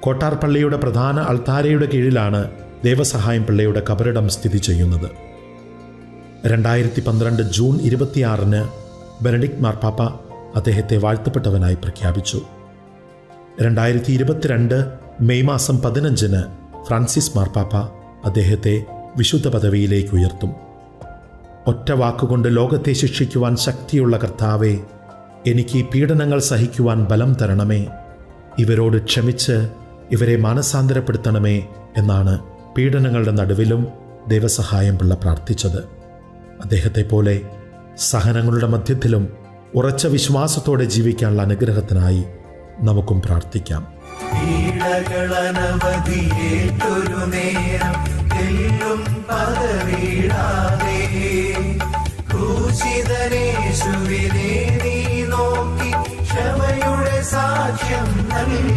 കോട്ടാർ പള്ളിയുടെ പ്രധാന അൾത്താരയുടെ കീഴിലാണ് ദേവസഹായം പിള്ളയുടെ കബറിടം സ്ഥിതി ചെയ്യുന്നത്. രണ്ടായിരത്തി പന്ത്രണ്ട് ജൂൺ ഇരുപത്തിയാറിന് ബെനഡിക് മാർപ്പാപ്പ അദ്ദേഹത്തെ വാഴ്ത്തപ്പെട്ടവനായി പ്രഖ്യാപിച്ചു. രണ്ടായിരത്തി ഇരുപത്തിരണ്ട് മെയ് മാസം പതിനഞ്ചിന് ഫ്രാൻസിസ് മാർപ്പാപ്പ അദ്ദേഹത്തെ വിശുദ്ധ പദവിയിലേക്ക് ഉയർത്തും. ഒറ്റ വാക്കുകൊണ്ട് ലോകത്തെ ശിക്ഷിക്കുവാൻ ശക്തിയുള്ള കർത്താവെ എനിക്ക് പീഡനങ്ങൾ സഹിക്കുവാൻ ബലം തരണമേ. ഇവരോട് ക്ഷമിച്ച് ഇവരെ മാനസാന്തരപ്പെടുത്തണമേ എന്നാണ് പീഡനങ്ങളുടെ നടുവിലും ദൈവസഹായം പിള്ള പ്രാർത്ഥിച്ചത്. അദ്ദേഹത്തെ പോലെ സഹനങ്ങളുടെ മധ്യത്തിലും ഉറച്ച വിശ്വാസത്തോടെ ജീവിക്കാനുള്ള അനുഗ്രഹത്തിനായി നമുക്കും പ്രാർത്ഥിക്കാം. പീഡകളനവധിയേറ്റൊരു നീ നോക്കി ക്ഷമയുടെ സാക്ഷ്യം നൽകി.